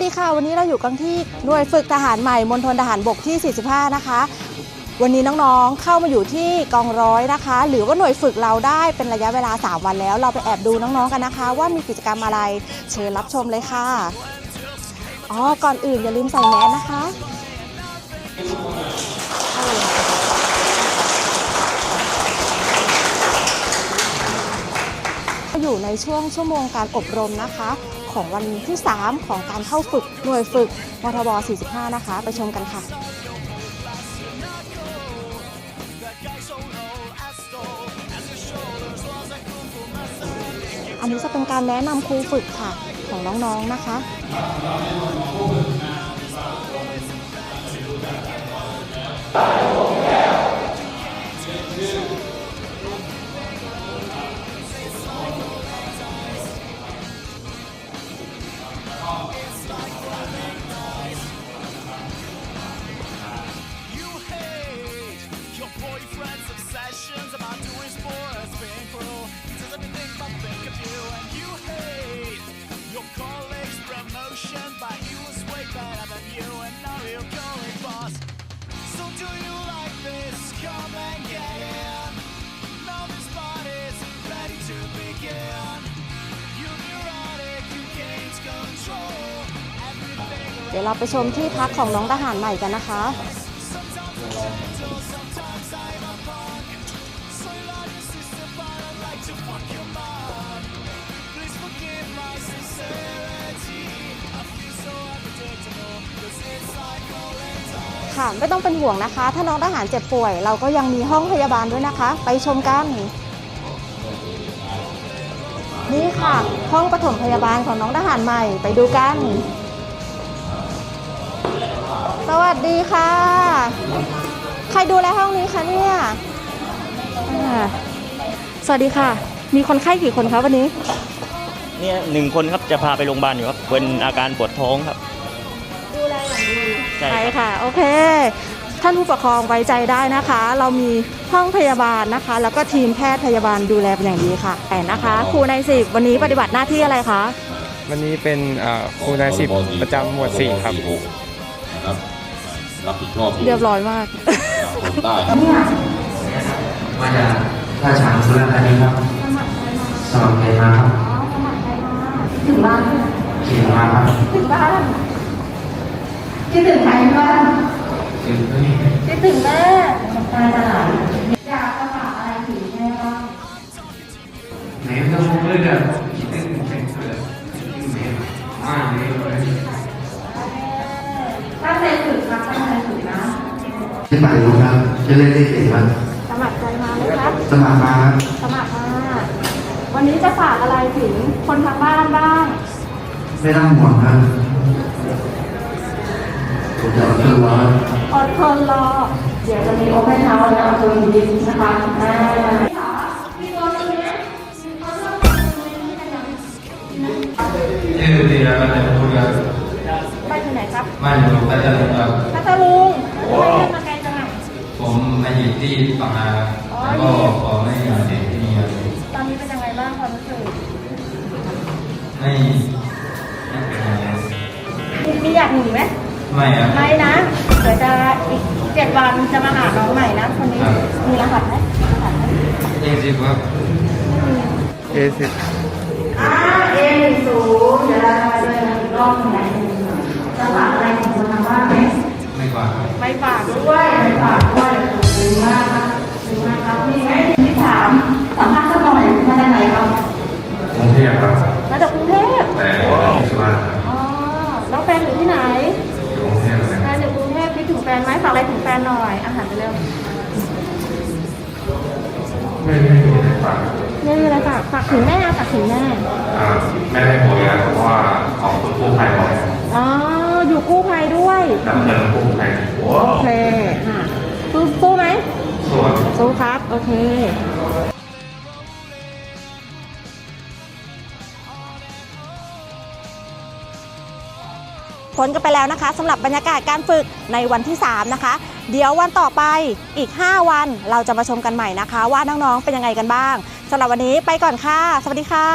วัสดีค่ะ วันนี้เราอยู่กันที่หน่วยฝึกทหารใหม่มณฑลทหารบกที่ 45 นะคะ วันนี้น้องๆเข้ามาอยู่ที่กองร้อยนะคะ หรือว่าหน่วยฝึกเราได้เป็นระยะเวลา 3 วันแล้ว เราไปแอบดูน้องๆกันนะคะ ว่ามีกิจกรรมอะไรเชิญรับชมเลยค่ะอ๋อก่อนอื่นอย่าลืมใส่แมสนะคะอยู่ในช่วงชั่วโมงการอบรมนะคะ ของวันที่ 3 ของการเข้าฝึกหน่วยฝึกมทบ 45 นะคะ ไปชมกันค่ะอันนี้จะเป็นการแนะนำครูฝึกค่ะของน้องๆนะคะ You เดี๋ยวเราไปชมที่พักของน้องทหารใหม่กันนะคะ ค่ะไม่ต้องเป็นห่วงนะคะ ถ้าน้องทหารเจ็บป่วย เราก็ยังมีห้องพยาบาลด้วยนะคะ ไปชมกัน นี่ค่ะ ห้องปฐมพยาบาลของน้องทหารใหม่ไปดูกัน สวัสดีค่ะ ใครดูแลห้องนี้คะเนี่ยอ่าสวัสดีค่ะ มีคนไข้กี่คนคะวันนี้ เนี่ยหนึ่งคนครับจะพาไปโรงพยาบาลอยู่ครับเป็นอาการปวดท้องครับ ดูแลอย่างดีใช่ใช่ครับค่ะ โอเค ท่านผู้ปกครองไว้ใจได้นะคะ เรามีห้องพยาบาลนะคะ แล้วก็ทีมแพทย์พยาบาลดูแลเป็นอย่างดีค่ะแต่นะคะครูในสิบวันนี้ปฏิบัติหน้าที่อะไรคะ วันนี้เป็นเอ่อครูนายสิบประจำหมวดสี่ครับ นะครับ รับผิดชอบเรียบร้อยมากคนใต้ครับมาจากท่าช้างสุราษฎร์ธานีครับสมัครใจมาครับถึงบ้านขี่มาครับถึงบ้านคิดถึงใครบ้างถึงนี่คิดถึงแม่ตาจะไหลอยากจะฝากอะไรถึงแม่บ้างไหนก็คงเลือกคิด ชื่อปายุครับชื่อเล่นที่เอกครับสมัครใจมาไหมครับสมัครมาครับสมัครมาวันนี้จะฝากอะไรถึงคนทางบ้านบ้าง ไม่ต้องห่วงครับผมจะเอาตัวรอดอดทนรอ เดี๋ยวจะมีโอเพนเฮาส์และอดทนยินนะคะอ่ามีตัวนึงนะชื่อดีแล้วก็จะพูดกันไปที่ไหนครับบ้านอยู่พัทลุงครับ ผมมาอยู่ที่ฝั่งนาครับแล้วก็ขอไม่มาเด็กที่นี่ครับตอนนี้เป็นยังไงบ้างความรู้สึกไม่ไม่เป็นไรครับมีมีอยากหนีไหมไม่ครับไม่นะเดี๋ยวจะอีกเจ็ดวันจะมาหาน้องใหม่นะคนนี้ครับมีรหัสไหมรหัสไหมเอ็กซิครับเอสิบอ่าเอ็นศูนย์ นหน่อยอาหารไปเร็วไม่ไม่มีอะไรฝากไม่มีอะไรฝากฝากถึงแม่ฝากถึงแม่อ่าไม่ได้ผลงานเพราะว่าขอบคุณผู้ภัยบ่อยอ๋ออยู่กู้ภัยด้วยดับเพลิงผู้ภัยโอเคค่ะสู้สู้ไหมส่วนสู้ครับ โอเค พ้นกันไปแล้วนะคะสำหรับบรรยากาศการฝึกในวันที่ 3 นะคะ เดี๋ยววันต่อไปอีก 5 วันเราจะมาชมกันใหม่นะคะ ว่าน้องๆเป็นยังไงกันบ้างสำหรับวันนี้ไปก่อนค่ะ สวัสดีค่ะ